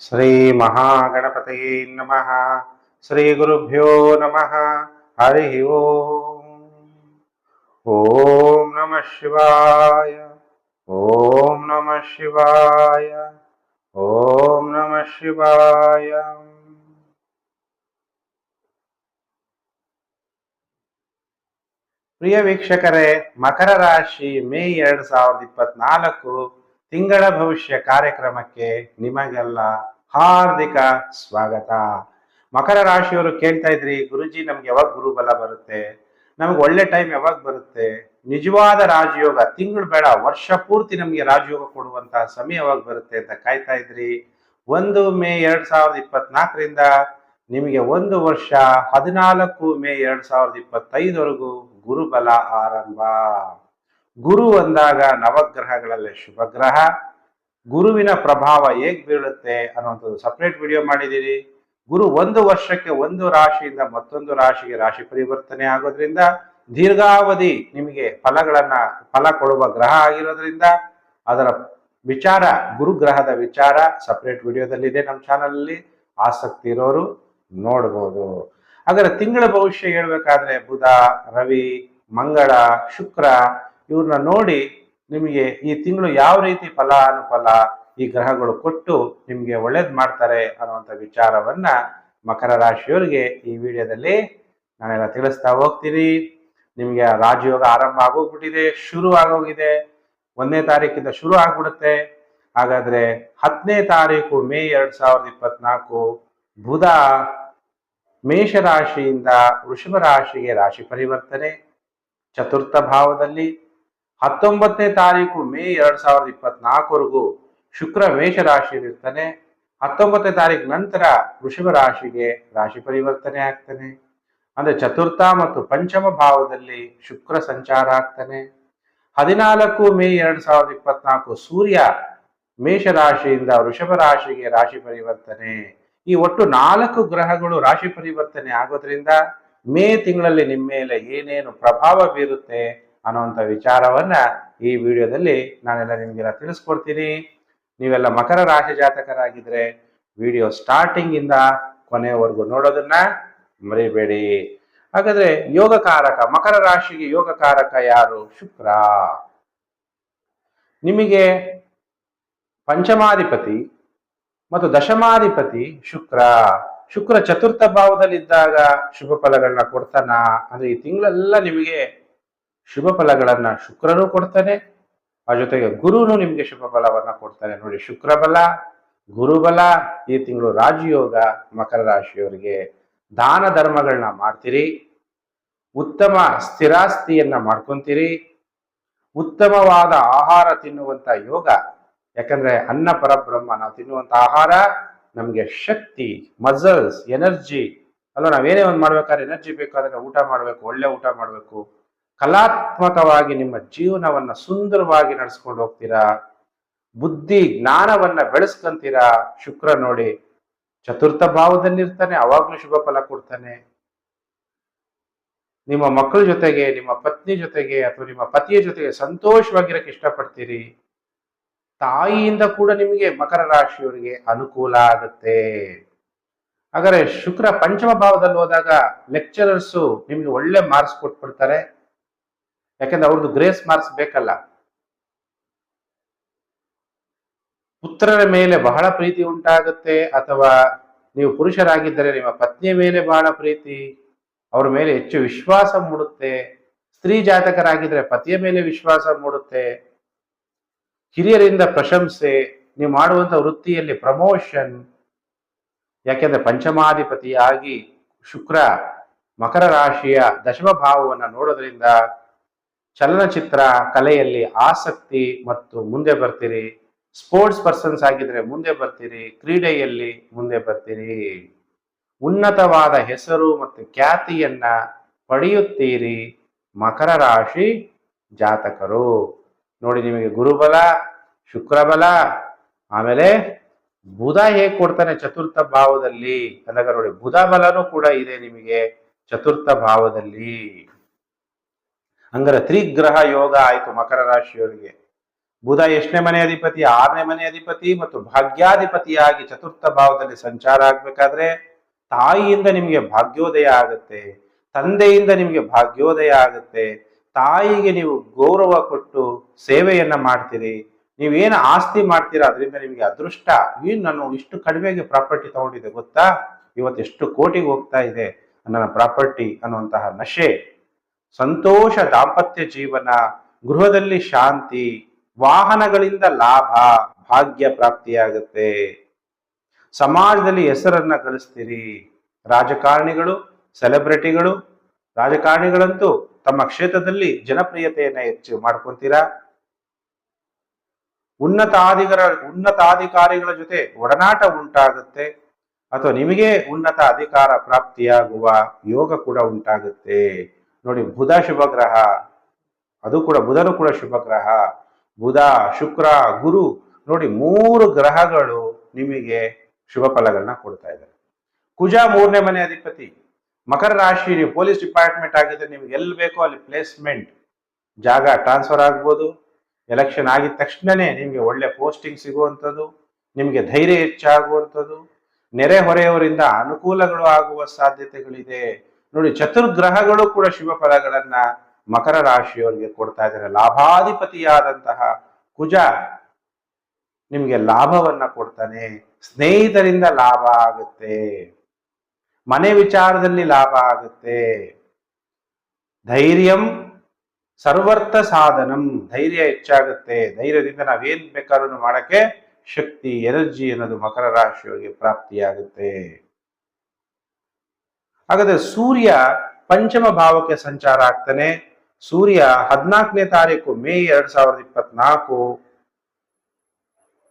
ಶ್ರೀ ಮಹಾಗಣಪತಯೇ ನಮಃ. ಶ್ರೀ ಗುರುಭ್ಯೋ ನಮಃ. ಹರಿ ಓಂ. ಓಂ ನಮಃ ಶಿವಾಯ. ಓಂ ನಮಃ ಶಿವಾಯ. ಓಂ ನಮಃ ಶಿವಾಯ. ಪ್ರಿಯ ವೀಕ್ಷಕರೇ, ಮಕರ ರಾಶಿ ಮೇ ಎರಡ್ ಸಾವಿರದ ಇಪ್ಪತ್ನಾಲ್ಕು ತಿಂಗಳ ಭವಿಷ್ಯ ಕಾರ್ಯಕ್ರಮಕ್ಕೆ ನಿಮಗೆಲ್ಲ ಹಾರ್ದಿಕ ಸ್ವಾಗತ. ಮಕರ ರಾಶಿಯವರು ಕೇಳ್ತಾ ಇದ್ರಿ, ಗುರುಜಿ ನಮ್ಗೆ ಯಾವಾಗ ಗುರುಬಲ ಬರುತ್ತೆ? ನಮ್ಗೆ ಒಳ್ಳೆ ಟೈಮ್ ಯಾವಾಗ ಬರುತ್ತೆ? ನಿಜವಾದ ರಾಜಯೋಗ, ತಿಂಗಳು ಬೇಡ, ವರ್ಷ ಪೂರ್ತಿ ನಮಗೆ ರಾಜಯೋಗ ಕೊಡುವಂತಹ ಸಮಯ ಯಾವಾಗ ಬರುತ್ತೆ ಅಂತ ಕಾಯ್ತಾ ಇದ್ರಿ? ಒಂದು ಮೇ ಎರಡ್ ಸಾವಿರದ ಇಪ್ಪತ್ನಾಲ್ಕರಿಂದ ನಿಮಗೆ ಒಂದು ವರ್ಷ ಹದಿನಾಲ್ಕು ಮೇ ಎರಡ್ ಸಾವಿರದ ಇಪ್ಪತ್ತೈದವರೆಗೂ ಗುರುಬಲ ಆರಂಭ. ಗುರು ಅಂದಾಗ ನವಗ್ರಹಗಳಲ್ಲಿ ಶುಭಗ್ರಹ, ಗುರುವಿನ ಪ್ರಭಾವ ಹೇಗ್ ಬೀಳುತ್ತೆ ಅನ್ನುವಂಥದ್ದು ಸಪ್ರೇಟ್ ವಿಡಿಯೋ ಮಾಡಿದ್ದೀರಿ ಗುರು ಒಂದು ವರ್ಷಕ್ಕೆ ಒಂದು ರಾಶಿಯಿಂದ ಮತ್ತೊಂದು ರಾಶಿಗೆ ರಾಶಿ ಪರಿವರ್ತನೆ ಆಗೋದ್ರಿಂದ ದೀರ್ಘಾವಧಿ ನಿಮಗೆ ಫಲಗಳನ್ನ, ಫಲ ಕೊಡುವ ಗ್ರಹ ಆಗಿರೋದ್ರಿಂದ ಅದರ ವಿಚಾರ ಗುರುಗ್ರಹದ ವಿಚಾರ ಸಪ್ರೇಟ್ ವಿಡಿಯೋದಲ್ಲಿದೆ ನಮ್ಮ ಚಾನಲಲ್ಲಿ ಆಸಕ್ತಿ ಇರೋರು ನೋಡ್ಬೋದು. ಹಾಗಾದ್ರೆ ತಿಂಗಳ ಭವಿಷ್ಯ ಹೇಳ್ಬೇಕಾದ್ರೆ ಬುಧ, ರವಿ, ಮಂಗಳ, ಶುಕ್ರ ಇವ್ರನ್ನ ನೋಡಿ ನಿಮಗೆ ಈ ತಿಂಗಳು ಯಾವ ರೀತಿ ಫಲ ಅನುಫಲ ಈ ಗ್ರಹಗಳು ಕೊಟ್ಟು ನಿಮಗೆ ಒಳ್ಳೇದು ಮಾಡ್ತಾರೆ ಅನ್ನುವಂಥ ವಿಚಾರವನ್ನ ಮಕರ ರಾಶಿಯವರಿಗೆ ಈ ವಿಡಿಯೋದಲ್ಲಿ ನಾನೆಲ್ಲ ತಿಳಿಸ್ತಾ ಹೋಗ್ತೀನಿ. ನಿಮಗೆ ರಾಜಯೋಗ ಆರಂಭ ಆಗೋಗ್ಬಿಟ್ಟಿದೆ, ಶುರು ಆಗೋಗಿದೆ. ಒಂದನೇ ತಾರೀಕಿಂದ ಶುರು ಆಗ್ಬಿಡುತ್ತೆ. ಹಾಗಾದ್ರೆ ಹತ್ತನೇ ತಾರೀಕು ಮೇ ಎರಡ್ ಸಾವಿರದ ಇಪ್ಪತ್ನಾಲ್ಕು ಬುಧ ಮೇಷರಾಶಿಯಿಂದ ವೃಷಭ ರಾಶಿಗೆ ರಾಶಿ ಪರಿವರ್ತನೆ. ಚತುರ್ಥ ಭಾವದಲ್ಲಿ ಹತ್ತೊಂಬತ್ತನೇ ತಾರೀಕು ಮೇ ಎರಡ್ ಸಾವಿರದ ಇಪ್ಪತ್ನಾಲ್ಕವರೆಗೂ ಶುಕ್ರ ಮೇಷ ರಾಶಿಯಲ್ಲಿರ್ತಾನೆ ಹತ್ತೊಂಬತ್ತನೇ ತಾರೀಕು ನಂತರ ವೃಷಭ ರಾಶಿಗೆ ರಾಶಿ ಪರಿವರ್ತನೆ ಆಗ್ತಾನೆ. ಅಂದ್ರೆ ಚತುರ್ಥ ಮತ್ತು ಪಂಚಮ ಭಾವದಲ್ಲಿ ಶುಕ್ರ ಸಂಚಾರ ಆಗ್ತಾನೆ. ಹದಿನಾಲ್ಕು ಮೇ ಎರಡ್ ಸಾವಿರದ ಇಪ್ಪತ್ನಾಲ್ಕು ಸೂರ್ಯ ಮೇಷರಾಶಿಯಿಂದ ವೃಷಭ ರಾಶಿಗೆ ರಾಶಿ ಪರಿವರ್ತನೆ. ಈ ಒಟ್ಟು ನಾಲ್ಕು ಗ್ರಹಗಳು ರಾಶಿ ಪರಿವರ್ತನೆ ಆಗೋದ್ರಿಂದ ಮೇ ತಿಂಗಳಲ್ಲಿ ನಿಮ್ಮ ಮೇಲೆ ಏನೇನು ಪ್ರಭಾವ ಬೀರುತ್ತೆ ಅನ್ನುವಂಥ ವಿಚಾರವನ್ನ ಈ ವಿಡಿಯೋದಲ್ಲಿ ನಾನೆಲ್ಲ ನಿಮಗೆಲ್ಲ ತಿಳಿಸ್ಕೊಡ್ತೀನಿ. ನೀವೆಲ್ಲ ಮಕರ ರಾಶಿ ಜಾತಕರಾಗಿದ್ರೆ ವಿಡಿಯೋ ಸ್ಟಾರ್ಟಿಂಗ್ ಇಂದ ಕೊನೆಯವರೆಗೂ ನೋಡೋದನ್ನ ಮರಿಬೇಡಿ. ಹಾಗಾದ್ರೆ ಯೋಗಕಾರಕ ಮಕರ ರಾಶಿಗೆ ಯೋಗಕಾರಕ ಯಾರು? ಶುಕ್ರ. ನಿಮಗೆ ಪಂಚಮಾಧಿಪತಿ ಮತ್ತು ದಶಮಾಧಿಪತಿ ಶುಕ್ರ. ಶುಕ್ರ ಚತುರ್ಥ ಭಾವದಲ್ಲಿದ್ದಾಗ ಶುಭ ಫಲಗಳನ್ನ ಕೊಡ್ತಾನ? ಅಂದ್ರೆ ಈ ತಿಂಗಳೆಲ್ಲ ನಿಮಗೆ ಶುಭ ಫಲಗಳನ್ನ ಶುಕ್ರನು ಕೊಡ್ತಾನೆ. ಆ ಜೊತೆಗೆ ಗುರುನು ನಿಮ್ಗೆ ಶುಭ ಫಲವನ್ನ ಕೊಡ್ತಾನೆ. ನೋಡಿ ಶುಕ್ರ ಬಲ ಗುರುಬಲ, ಈ ತಿಂಗಳು ರಾಜಯೋಗ, ಮಕರ ರಾಶಿಯವರಿಗೆ ದಾನ ಧರ್ಮಗಳನ್ನ ಮಾಡ್ತೀರಿ. ಉತ್ತಮ ಸ್ಥಿರಾಸ್ತಿಯನ್ನ ಮಾಡ್ಕೊಂತೀರಿ. ಉತ್ತಮವಾದ ಆಹಾರ ತಿನ್ನುವಂತ ಯೋಗ, ಯಾಕಂದ್ರೆ ಅನ್ನ ಪರಬ್ರಹ್ಮ ನಾವು ತಿನ್ನುವಂತ ಆಹಾರ ನಮಗೆ ಶಕ್ತಿ ಮಸಲ್ಸ್ ಎನರ್ಜಿ ಅಲ್ವಾ ನಾವೇನೇ ಒಂದು ಮಾಡ್ಬೇಕಾದ್ರೆ ಎನರ್ಜಿ ಬೇಕಾದ್ರೆ ಊಟ ಮಾಡಬೇಕು, ಒಳ್ಳೆ ಊಟ ಮಾಡಬೇಕು. ಕಲಾತ್ಮಕವಾಗಿ ನಿಮ್ಮ ಜೀವನವನ್ನ ಸುಂದರವಾಗಿ ನಡೆಸ್ಕೊಂಡು ಹೋಗ್ತೀರಾ? ಬುದ್ಧಿ ಜ್ಞಾನವನ್ನ ಬೆಳೆಸ್ಕೊಂತೀರಾ? ಶುಕ್ರ ನೋಡಿ. ಚತುರ್ಥ ಭಾವದಲ್ಲಿರ್ತಾನೆ, ಅವಾಗ್ಲೂ ಶುಭ ಫಲ ಕೊಡ್ತಾನೆ. ನಿಮ್ಮ ಮಕ್ಕಳ ಜೊತೆಗೆ, ನಿಮ್ಮ ಪತ್ನಿ ಜೊತೆಗೆ ಅಥವಾ ನಿಮ್ಮ ಪತಿಯ ಜೊತೆಗೆ ಸಂತೋಷವಾಗಿರಕ್ಕೆ ಇಷ್ಟಪಡ್ತೀರಿ? ತಾಯಿಯಿಂದ ಕೂಡ ನಿಮಗೆ ಮಕರ ರಾಶಿಯವರಿಗೆ ಅನುಕೂಲ ಆಗುತ್ತೆ. ಹಾಗಾದ್ರೆ ಶುಕ್ರ ಪಂಚಮ ಭಾವದಲ್ಲಿ ಹೋದಾಗ ಲೆಕ್ಚರರ್ಸು ನಿಮಗೆ ಒಳ್ಳೆ ಮಾರ್ಕ್ಸ್ ಕೊಟ್ಬಿಡ್ತಾರೆ. ಯಾಕಂದ್ರೆ ಅವ್ರದ್ದು ಗ್ರೇಸ್ ಮಾರ್ಕ್ಸ್ ಬೇಕಲ್ಲ. ಪುತ್ರರ ಮೇಲೆ ಬಹಳ ಪ್ರೀತಿ ಉಂಟಾಗುತ್ತೆ, ಅಥವಾ ನೀವು ಪುರುಷರಾಗಿದ್ದರೆ ನಿಮ್ಮ ಪತ್ನಿಯ ಮೇಲೆ ಬಹಳ ಪ್ರೀತಿ, ಅವರ ಮೇಲೆ ಹೆಚ್ಚು ವಿಶ್ವಾಸ ಮೂಡುತ್ತೆ. ಸ್ತ್ರೀ ಜಾತಕರಾಗಿದ್ರೆ ಪತಿಯ ಮೇಲೆ ವಿಶ್ವಾಸ ಮೂಡುತ್ತೆ. ಹಿರಿಯರಿಂದ ಪ್ರಶಂಸೆ, ನೀವು ಮಾಡುವಂತ ವೃತ್ತಿಯಲ್ಲಿ ಪ್ರಮೋಷನ್ ಯಾಕೆಂದ್ರೆ ಪಂಚಮಾಧಿಪತಿಯಾಗಿ ಶುಕ್ರ ಮಕರ ರಾಶಿಯ ದಶಮ ಭಾವವನ್ನು ನೋಡೋದ್ರಿಂದ ಚಲನಚಿತ್ರ ಕಲೆಯಲ್ಲಿ ಆಸಕ್ತಿ ಮತ್ತು ಮುಂದೆ ಬರ್ತೀರಿ. ಸ್ಪೋರ್ಟ್ಸ್ ಪರ್ಸನ್ಸ್ ಆಗಿದ್ರೆ ಮುಂದೆ ಬರ್ತೀರಿ. ಕ್ರೀಡೆಯಲ್ಲಿ ಮುಂದೆ ಬರ್ತೀರಿ. ಉನ್ನತವಾದ ಹೆಸರು ಮತ್ತು ಖ್ಯಾತಿಯನ್ನ ಪಡೆಯುತ್ತೀರಿ ಮಕರ ರಾಶಿ ಜಾತಕರು. ನೋಡಿ ನಿಮಗೆ ಗುರುಬಲ, ಶುಕ್ರಬಲ, ಆಮೇಲೆ ಬುಧ ಹೇಗೆ ಕೊಡ್ತಾನೆ ಚತುರ್ಥ ಭಾವದಲ್ಲಿ? ಅಂದಾಗ ನೋಡಿ ಬುಧ ಬಲನೂ ಕೂಡ ಇದೆ ನಿಮಗೆ ಚತುರ್ಥ ಭಾವದಲ್ಲಿ. ಹಂಗಾರೆ ತ್ರಿಗ್ರಹ ಯೋಗ ಆಯ್ತು ಮಕರ ರಾಶಿಯವರಿಗೆ. ಬುಧ ಎಷ್ಟನೇ ಮನೆ ಅಧಿಪತಿ, ಆರನೇ ಮನೆ ಅಧಿಪತಿ ಮತ್ತು ಭಾಗ್ಯಾಧಿಪತಿಯಾಗಿ ಚತುರ್ಥ ಭಾವದಲ್ಲಿ ಸಂಚಾರ ಆಗ್ಬೇಕಾದ್ರೆ ತಾಯಿಯಿಂದ ನಿಮಗೆ ಭಾಗ್ಯೋದಯ ಆಗುತ್ತೆ, ತಂದೆಯಿಂದ ನಿಮಗೆ ಭಾಗ್ಯೋದಯ ಆಗುತ್ತೆ, ತಾಯಿಗೆ ನೀವು ಗೌರವ ಕೊಟ್ಟು ಸೇವೆಯನ್ನ ಮಾಡ್ತೀರಿ, ನೀವೇನು ಆಸ್ತಿ ಮಾಡ್ತೀರಾ ಅದರಿಂದ ನಿಮಗೆ ಅದೃಷ್ಟ. ಏನು ನಾನು ಇಷ್ಟು ಕಡಿಮೆಗೆ ಪ್ರಾಪರ್ಟಿ ತಗೊಂಡಿದ್ದೆ ಗೊತ್ತಾ? ಇವತ್ತು ಎಷ್ಟು ಕೋಟಿಗೆ ಹೋಗ್ತಾ ಇದೆ ನನ್ನ ಪ್ರಾಪರ್ಟಿ ಅನ್ನುವಂತಹ ನಶೆ. ಸಂತೋಷ ದಾಂಪತ್ಯ ಜೀವನ, ಗೃಹದಲ್ಲಿ ಶಾಂತಿ, ವಾಹನಗಳಿಂದ ಲಾಭ, ಭಾಗ್ಯ ಪ್ರಾಪ್ತಿಯಾಗುತ್ತೆ. ಸಮಾಜದಲ್ಲಿ ಹೆಸರನ್ನ ಗಳಿಸ್ತೀರಿ ರಾಜಕಾರಣಿಗಳು, ಸೆಲೆಬ್ರಿಟಿಗಳು, ರಾಜಕಾರಣಿಗಳಂತೂ ತಮ್ಮ ಕ್ಷೇತ್ರದಲ್ಲಿ ಜನಪ್ರಿಯತೆಯನ್ನ ಹೆಚ್ಚು ಮಾಡ್ಕೊಂತೀರಾ? ಉನ್ನತಾಧಿಕಾರ ಉನ್ನತಾಧಿಕಾರಿಗಳ ಜೊತೆ ಒಡನಾಟ ಉಂಟಾಗುತ್ತೆ. ಅಥವಾ ನಿಮಗೆ ಉನ್ನತ ಅಧಿಕಾರ ಪ್ರಾಪ್ತಿಯಾಗುವ ಯೋಗ ಕೂಡ ಉಂಟಾಗುತ್ತೆ. ನೋಡಿ ಬುಧ ಶುಭ ಗ್ರಹ ಅದು ಕೂಡ ಬುಧನು ಕೂಡ ಶುಭ ಗ್ರಹ ಬುಧ, ಶುಕ್ರ, ಗುರು, ನೋಡಿ ಮೂರು ಗ್ರಹಗಳು ನಿಮಗೆ ಶುಭ ಫಲಗಳನ್ನ ಕೊಡ್ತಾ ಇದ್ದಾರೆ. ಕುಜ ಮೂರನೇ ಮನೆ ಅಧಿಪತಿ, ಮಕರ ರಾಶಿ, ನೀವು ಪೊಲೀಸ್ ಡಿಪಾರ್ಟ್ಮೆಂಟ್ ಆಗಿದ್ರೆ ನಿಮ್ಗೆ ಎಲ್ಲಿ ಬೇಕೋ ಅಲ್ಲಿ ಪ್ಲೇಸ್ಮೆಂಟ್ ಜಾಗ ಟ್ರಾನ್ಸ್ಫರ್ ಆಗ್ಬೋದು. ಎಲೆಕ್ಷನ್ ಆಗಿದ ತಕ್ಷಣನೇ ನಿಮಗೆ ಒಳ್ಳೆ ಪೋಸ್ಟಿಂಗ್ ಸಿಗುವಂಥದ್ದು, ನಿಮಗೆ ಧೈರ್ಯ ಹೆಚ್ಚಾಗುವಂಥದ್ದು. ನೆರೆ ಹೊರೆಯವರಿಂದ ಅನುಕೂಲಗಳು ಆಗುವ ಸಾಧ್ಯತೆಗಳಿದೆ. ನೋಡಿ, ಚತುರ್ಗ್ರಹಗಳು ಕೂಡ ಶುಭ ಫಲಗಳನ್ನ ಮಕರ ರಾಶಿಯವರಿಗೆ ಕೊಡ್ತಾ ಇದ್ದಾರೆ. ಲಾಭಾಧಿಪತಿಯಾದಂತಹ ಕುಜ ನಿಮಗೆ ಲಾಭವನ್ನ ಕೊಡ್ತಾನೆ. ಸ್ನೇಹಿತರಿಂದ ಲಾಭ ಆಗುತ್ತೆ. ಮನೆ ವಿಚಾರದಲ್ಲಿ ಲಾಭ ಆಗುತ್ತೆ. ಧೈರ್ಯಂ ಸರ್ವರ್ಥ ಸಾಧನಂ. ಧೈರ್ಯ ಹೆಚ್ಚಾಗುತ್ತೆ. ಧೈರ್ಯದಿಂದ ನಾವೇನ್ ಬೇಕಾದ್ರೂ ಮಾಡಕ್ಕೆ ಶಕ್ತಿ, ಎನರ್ಜಿ ಅನ್ನೋದು ಮಕರ ರಾಶಿಯವರಿಗೆ ಪ್ರಾಪ್ತಿಯಾಗುತ್ತೆ. ಹಾಗಾದ್ರೆ ಸೂರ್ಯ ಪಂಚಮ ಭಾವಕ್ಕೆ ಸಂಚಾರ ಆಗ್ತಾನೆ. ಸೂರ್ಯ ಹದಿನಾಲ್ಕನೇ ತಾರೀಕು ಮೇ ಎರಡ್ ಸಾವಿರದ ಇಪ್ಪತ್ನಾಲ್ಕು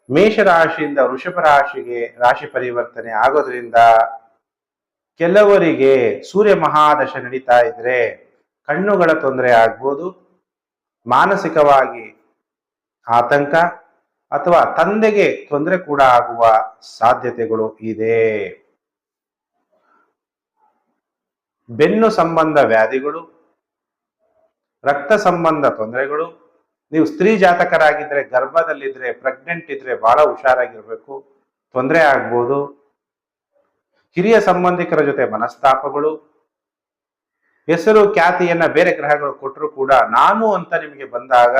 ಮೇಷರಾಶಿಯಿಂದ ವೃಷಭ ರಾಶಿಗೆ ರಾಶಿ ಪರಿವರ್ತನೆ ಆಗೋದ್ರಿಂದ ಕೆಲವರಿಗೆ ಸೂರ್ಯ ಮಹಾದಶ ನಡೀತಾ ಇದ್ರೆ ಕಣ್ಣುಗಳ ತೊಂದರೆ ಆಗ್ಬೋದು, ಮಾನಸಿಕವಾಗಿ ಆತಂಕ ಅಥವಾ ತಂದೆಗೆ ತೊಂದರೆ ಕೂಡ ಆಗುವ ಸಾಧ್ಯತೆಗಳು ಇದೆ. ಬೆನ್ನು ಸಂಬಂಧ ವ್ಯಾಧಿಗಳು, ರಕ್ತ ಸಂಬಂಧ ತೊಂದರೆಗಳು, ನೀವು ಸ್ತ್ರೀ ಜಾತಕರಾಗಿದ್ದರೆ ಗರ್ಭದಲ್ಲಿದ್ರೆ ಪ್ರೆಗ್ನೆಂಟ್ ಇದ್ರೆ ಬಹಳ ಹುಷಾರಾಗಿರಬೇಕು, ತೊಂದರೆ ಆಗ್ಬೋದು. ಹಿರಿಯ ಸಂಬಂಧಿಕರ ಜೊತೆ ಮನಸ್ತಾಪಗಳು, ಹೆಸರು, ಖ್ಯಾತಿಯನ್ನ ಬೇರೆ ಗ್ರಹಗಳು ಕೊಟ್ಟರು ಕೂಡ ನಾನು ಅಂತ ನಿಮಗೆ ಬಂದಾಗ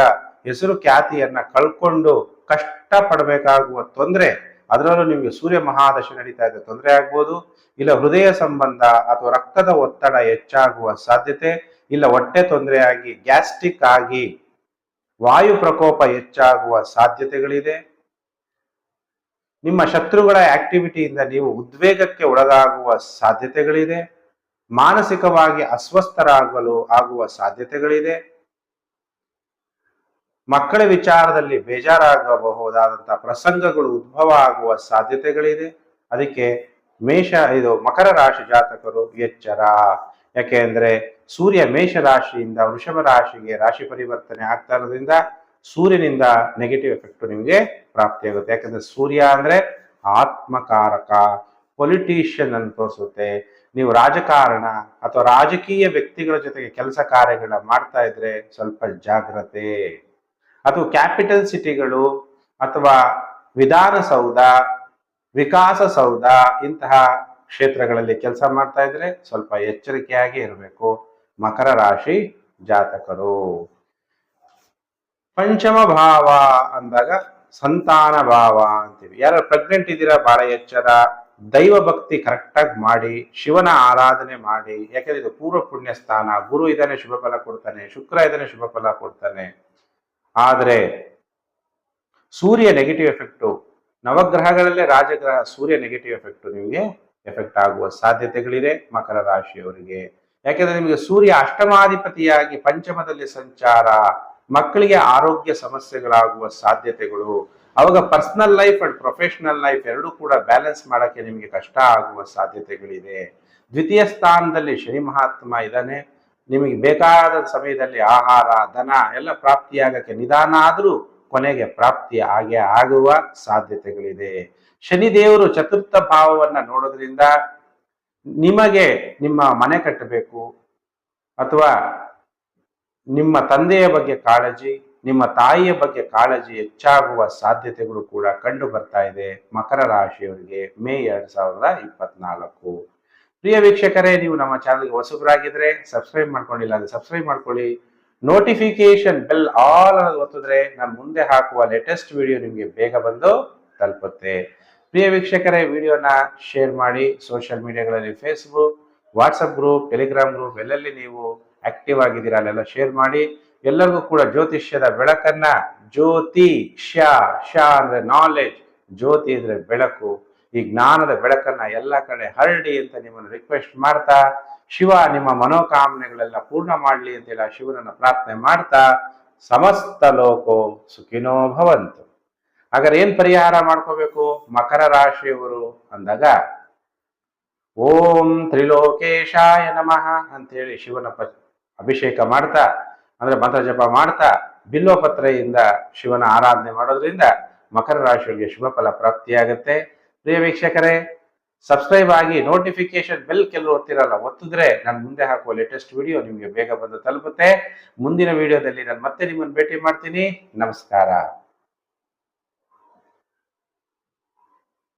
ಹೆಸರು, ಖ್ಯಾತಿಯನ್ನ ಕಳ್ಕೊಂಡು ಕಷ್ಟ ಪಡಬೇಕಾಗುವ ತೊಂದರೆ ಅದರಲ್ಲೂ ನಿಮಗೆ ಸೂರ್ಯ ಮಹಾದಶೆ ನಡೀತಾ ಇದೆ. ತೊಂದರೆ ಆಗ್ಬೋದು, ಇಲ್ಲ ಹೃದಯ ಸಂಬಂಧ ಅಥವಾ ರಕ್ತದ ಒತ್ತಡ ಹೆಚ್ಚಾಗುವ ಸಾಧ್ಯತೆ, ಇಲ್ಲ ಹೊಟ್ಟೆ ತೊಂದರೆಯಾಗಿ, ಗ್ಯಾಸ್ಟ್ರಿಕ್ ಆಗಿ, ವಾಯು ಪ್ರಕೋಪ ಹೆಚ್ಚಾಗುವ ಸಾಧ್ಯತೆಗಳಿದೆ. ನಿಮ್ಮ ಶತ್ರುಗಳ ಆಕ್ಟಿವಿಟಿಯಿಂದ ನೀವು ಉದ್ವೇಗಕ್ಕೆ ಒಳಗಾಗುವ ಸಾಧ್ಯತೆಗಳಿದೆ. ಮಾನಸಿಕವಾಗಿ ಅಸ್ವಸ್ಥರಾಗಲು ಆಗುವ ಸಾಧ್ಯತೆಗಳಿದೆ. ಮಕ್ಕಳ ವಿಚಾರದಲ್ಲಿ ಬೇಜಾರಾಗಬಹುದಾದಂತಹ ಪ್ರಸಂಗಗಳು ಉದ್ಭವ ಆಗುವ ಸಾಧ್ಯತೆಗಳಿದೆ. ಅದಕ್ಕೆ ಮೇಷ, ಇದು ಮಕರ ರಾಶಿ ಜಾತಕರು ಎಚ್ಚರ. ಯಾಕೆಂದ್ರೆ ಸೂರ್ಯ ಮೇಷ ರಾಶಿಯಿಂದ ವೃಷಭ ರಾಶಿಗೆ ರಾಶಿ ಪರಿವರ್ತನೆ ಆಗ್ತಾ ಇರೋದ್ರಿಂದ ಸೂರ್ಯನಿಂದ ನೆಗೆಟಿವ್ ಎಫೆಕ್ಟ್ ನಿಮಗೆ ಪ್ರಾಪ್ತಿಯಾಗುತ್ತೆ ಯಾಕಂದ್ರೆ ಸೂರ್ಯ ಅಂದ್ರೆ ಆತ್ಮಕಾರಕ ಪೊಲಿಟಿಷಿಯನ್ ಅನ್ನು ತೋರಿಸುತ್ತೆ. ನೀವು ರಾಜಕಾರಣ ಅಥವಾ ರಾಜಕೀಯ ವ್ಯಕ್ತಿಗಳ ಜೊತೆಗೆ ಕೆಲಸ ಕಾರ್ಯಗಳ ಮಾಡ್ತಾ ಇದ್ರೆ ಸ್ವಲ್ಪ ಜಾಗ್ರತೆ. ಅಥವಾ ಕ್ಯಾಪಿಟಲ್ ಸಿಟಿಗಳು ಅಥವಾ ವಿಧಾನಸೌಧ, ವಿಕಾಸಸೌಧ ಇಂತಹ ಕ್ಷೇತ್ರಗಳಲ್ಲಿ ಕೆಲಸ ಮಾಡ್ತಾ ಇದ್ರೆ ಸ್ವಲ್ಪ ಎಚ್ಚರಿಕೆಯಾಗಿ ಇರಬೇಕು. ಮಕರ ರಾಶಿ ಜಾತಕರು. ಪಂಚಮ ಭಾವ ಅಂದಾಗ ಸಂತಾನ ಭಾವ ಅಂತೀವಿ. ಯಾರು ಪ್ರೆಗ್ನೆಂಟ್ ಇದ್ದೀರಾ ಬಹಳ ಎಚ್ಚರ. ದೈವ ಭಕ್ತಿ ಕರೆಕ್ಟಾಗಿ ಮಾಡಿ, ಶಿವನ ಆರಾಧನೆ ಮಾಡಿ. ಯಾಕಂದ್ರೆ ಇದು ಪೂರ್ವ ಪುಣ್ಯ ಸ್ಥಾನ ಗುರು ಇದನ್ನೇ ಶುಭ ಫಲ ಕೊಡ್ತಾನೆ. ಶುಕ್ರ ಇದನ್ನೇ ಶುಭ ಫಲ ಕೊಡ್ತಾನೆ. ಆದ್ರೆ ಸೂರ್ಯ ನೆಗೆಟಿವ್ ಎಫೆಕ್ಟು ನವಗ್ರಹಗಳಲ್ಲೇ ರಾಜಗ್ರಹ ಸೂರ್ಯ ನೆಗೆಟಿವ್ ಎಫೆಕ್ಟ್ ನಿಮಗೆ ಎಫೆಕ್ಟ್ ಆಗುವ ಸಾಧ್ಯತೆಗಳಿದೆ ಮಕರ ರಾಶಿಯವರಿಗೆ. ಯಾಕೆಂದ್ರೆ ನಿಮಗೆ ಸೂರ್ಯ ಅಷ್ಟಮಾಧಿಪತಿಯಾಗಿ ಪಂಚಮದಲ್ಲಿ ಸಂಚಾರ, ಮಕ್ಕಳಿಗೆ ಆರೋಗ್ಯ ಸಮಸ್ಯೆಗಳಾಗುವ ಸಾಧ್ಯತೆಗಳು, ಅವಾಗ personal life and professional life ಎರಡೂ ಕೂಡ ಬ್ಯಾಲೆನ್ಸ್ ಮಾಡೋಕ್ಕೆ ನಿಮಗೆ ಕಷ್ಟ ಆಗುವ ಸಾಧ್ಯತೆಗಳಿದೆ. ದ್ವಿತೀಯ ಸ್ಥಾನದಲ್ಲಿ ಶನಿ ಮಹಾತ್ಮ ಇದ್ದಾನೆ. ನಿಮಗೆ ಬೇಕಾದ ಸಮಯದಲ್ಲಿ ಆಹಾರ ಧನ ಎಲ್ಲ ಪ್ರಾಪ್ತಿಯಾಗಕ್ಕೆ ನಿಧಾನ ಆದರೂ ಕೊನೆಗೆ ಪ್ರಾಪ್ತಿ ಆಗೇ ಆಗುವ ಸಾಧ್ಯತೆಗಳಿದೆ. ಶನಿದೇವರು ಚತುರ್ಥ ಭಾವವನ್ನು ನೋಡೋದ್ರಿಂದ ನಿಮಗೆ ನಿಮ್ಮ ಮನೆ ಕಟ್ಟಬೇಕು ಅಥವಾ ನಿಮ್ಮ ತಂದೆಯ ಬಗ್ಗೆ ಕಾಳಜಿ, ನಿಮ್ಮ ತಾಯಿಯ ಬಗ್ಗೆ ಕಾಳಜಿ ಹೆಚ್ಚಾಗುವ ಸಾಧ್ಯತೆಗಳು ಕೂಡ ಕಂಡು ಬರ್ತಾ ಇದೆ ಮಕರ ರಾಶಿಯವರಿಗೆ ಮೇ ಎರಡ್ ಸಾವಿರದ ಇಪ್ಪತ್ನಾಲ್ಕು. ಪ್ರಿಯ ವೀಕ್ಷಕರೇ, ನೀವು ನಮ್ಮ ಚಾನಲ್ಗೆ ಹೊಸಬರಾಗಿದ್ರೆ ಸಬ್ಸ್ಕ್ರೈಬ್ ಮಾಡ್ಕೊಂಡಿಲ್ಲ ಅಂದ್ರೆ ಸಬ್ಸ್ಕ್ರೈಬ್ ಮಾಡ್ಕೊಳ್ಳಿ. ನೋಟಿಫಿಕೇಶನ್ ಬೆಲ್ ಆಲ್ ಅನ್ನೋದು ಒತ್ತಿದ್ರೆ ನಾನು ಮುಂದೆ ಹಾಕುವ ಲೇಟೆಸ್ಟ್ ವಿಡಿಯೋ ನಿಮಗೆ ಬೇಗ ಬಂದು ತಲುಪುತ್ತೆ. ಪ್ರಿಯ ವೀಕ್ಷಕರೇ ವಿಡಿಯೋನ ಶೇರ್ ಮಾಡಿ social ಮೀಡಿಯಾಗಳಲ್ಲಿ Facebook WhatsApp group Telegram group ಎಲ್ಲೆಲ್ಲಿ ನೀವು ಆಕ್ಟಿವ್ ಆಗಿದ್ದೀರಾ ಅಲ್ಲೆಲ್ಲ ಶೇರ್ ಮಾಡಿ. ಎಲ್ಲರಿಗೂ ಕೂಡ ಜ್ಯೋತಿಷ್ಯದ ಬೆಳಕನ್ನ ಜ್ಯೋತಿ ಶ ಶ ಅಂದ್ರೆ ನಾಲೆಜ್ ಜ್ಯೋತಿ ಅಂದ್ರೆ ಬೆಳಕು. ಈ ಜ್ಞಾನದ ಬೆಳಕನ್ನ ಎಲ್ಲ ಕಡೆ ಹರಡಿ ಅಂತ ನಿಮ್ಮನ್ನು ರಿಕ್ವೆಸ್ಟ್ ಮಾಡ್ತಾ, ಶಿವ ನಿಮ್ಮ ಮನೋಕಾಮನೆಗಳೆಲ್ಲ ಪೂರ್ಣ ಮಾಡಲಿ ಅಂತೇಳಿ ಆ ಶಿವನನ್ನ ಪ್ರಾರ್ಥನೆ ಮಾಡ್ತಾ, ಸಮಸ್ತ ಲೋಕೋ ಸುಖಿನೋ ಭವಂತು. ಹಾಗಾದ್ರೆ ಏನ್ ಪರಿಹಾರ ಮಾಡ್ಕೋಬೇಕು? ಮಕರ ರಾಶಿಯವರು ಅಂದಾಗ, ಓಂ ತ್ರಿಲೋಕೇಶಾಯ ನಮಃ ಅಂತೇಳಿ ಶಿವನ ಪ, ಅಭಿಷೇಕ ಮಾಡ್ತಾ, ಅಂದ್ರೆ ಮಂತ್ರ ಜಪ ಮಾಡ್ತಾ ಬಿಲ್ವಪತ್ರೆಯಿಂದ ಶಿವನ ಆರಾಧನೆ ಮಾಡೋದ್ರಿಂದ ಮಕರ ರಾಶಿಯವರಿಗೆ ಶುಭ ಫಲ ಪ್ರಾಪ್ತಿಯಾಗುತ್ತೆ. ಪ್ರಿಯ ವೀಕ್ಷಕರೇ ಸಬ್ಸ್ಕ್ರೈಬ್ ಆಗಿ ನೋಟಿಫಿಕೇಶನ್ ಬೆಲ್ ಕೆಲವರು ಒತ್ತಿರಲ್ಲ ಒತ್ತಿದ್ರೆ ನಾನು ಮುಂದೆ ಹಾಕುವ ಲೇಟೆಸ್ಟ್ ವಿಡಿಯೋ ನಿಮಗೆ ಬೇಗ ಬಂದು ತಲುಪುತ್ತೆ. ಮುಂದಿನ ವಿಡಿಯೋದಲ್ಲಿ ನಾನು ಮತ್ತೆ ನಿಮ್ಮನ್ನು ಭೇಟಿ ಮಾಡ್ತೀನಿ. ನಮಸ್ಕಾರ.